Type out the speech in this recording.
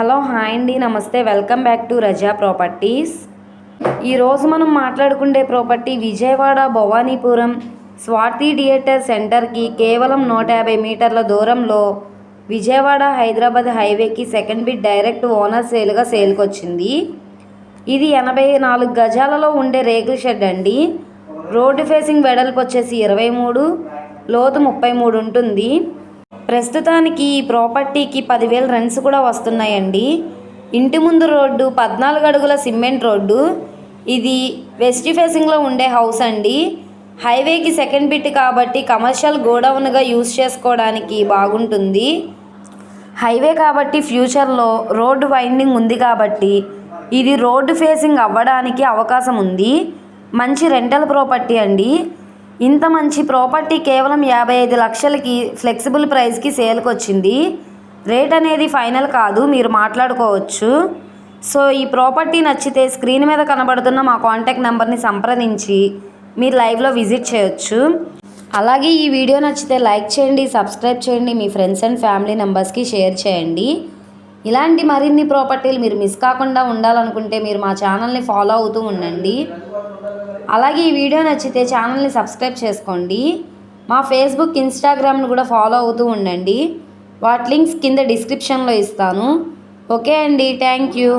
Hello hi అండి. నమస్తే. Welcome back to Raza properties. ఈరోజు మనం మాట్లాడుకునే ప్రాపర్టీ విజయవాడ భవానీపురం స్వాతి థియేటర్ సెంటర్కి కేవలం నూట యాభై మీటర్ల దూరంలో విజయవాడ హైదరాబాద్ హైవేకి సెకండ్ బిట్ డైరెక్ట్ ఓనర్ సేల్గా సేల్కొచ్చింది. ఇది ఎనభై నాలుగు గజాలలో ఉండే రేకుల షెడ్ అండి. రోడ్డు ఫేసింగ్ వెడల్పు వచ్చేసి ఇరవై మూడు లోతు ముప్పై మూడు ఉంటుంది. ప్రస్తుతానికి ఈ ప్రాపర్టీకి పదివేల రెంట్స్ కూడా వస్తున్నాయండి. ఇంటి ముందు రోడ్డు పద్నాలుగు అడుగుల సిమెంట్ రోడ్డు. ఇది వెస్ట్ ఫేసింగ్లో ఉండే హౌస్ అండి. హైవేకి సెకండ్ బిట్ కాబట్టి కమర్షియల్ గోడౌన్గా యూజ్ చేసుకోవడానికి బాగుంటుంది. హైవే కాబట్టి ఫ్యూచర్లో రోడ్డు వైండింగ్ ఉంది కాబట్టి ఇది రోడ్డు ఫేసింగ్ అవ్వడానికి అవకాశం ఉంది. మంచి రెంటల్ ప్రాపర్టీ అండి. ఇంత మంచి ప్రాపర్టీ కేవలం యాభై ఐదు లక్షలకి ఫ్లెక్సిబుల్ ప్రైస్కి సేల్కి వచ్చింది రేట్ అనేది ఫైనల్ కాదు మీరు మాట్లాడుకోవచ్చు. సో ఈ ప్రాపర్టీ నచ్చితే స్క్రీన్ మీద కనబడుతున్న మా కాంటాక్ట్ నెంబర్ని సంప్రదించి మీరు లైవ్లో విజిట్ చేయొచ్చు. అలాగే ఈ వీడియో నచ్చితే లైక్ చేయండి సబ్స్క్రైబ్ చేయండి మీ ఫ్రెండ్స్ అండ్ ఫ్యామిలీ మెంబర్స్కి షేర్ చేయండి. ఇలాంటి మరిన్ని ప్రాపర్టీలు మీరు మిస్ కాకుండా ఉండాలనుకుంటే మీరు మా ఛానల్ని ఫాలో అవుతూ ఉండండి. అలాగే ఈ వీడియో నచ్చితే ఛానల్ని సబ్స్క్రైబ్ చేసుకోండి. మా ఫేస్బుక్ ఇన్స్టాగ్రామ్ను కూడా ఫాలో అవుతూ ఉండండి. వాటి లింక్స్ కింద డిస్క్రిప్షన్లో ఇస్తాను. ఓకే అండి. Thank you.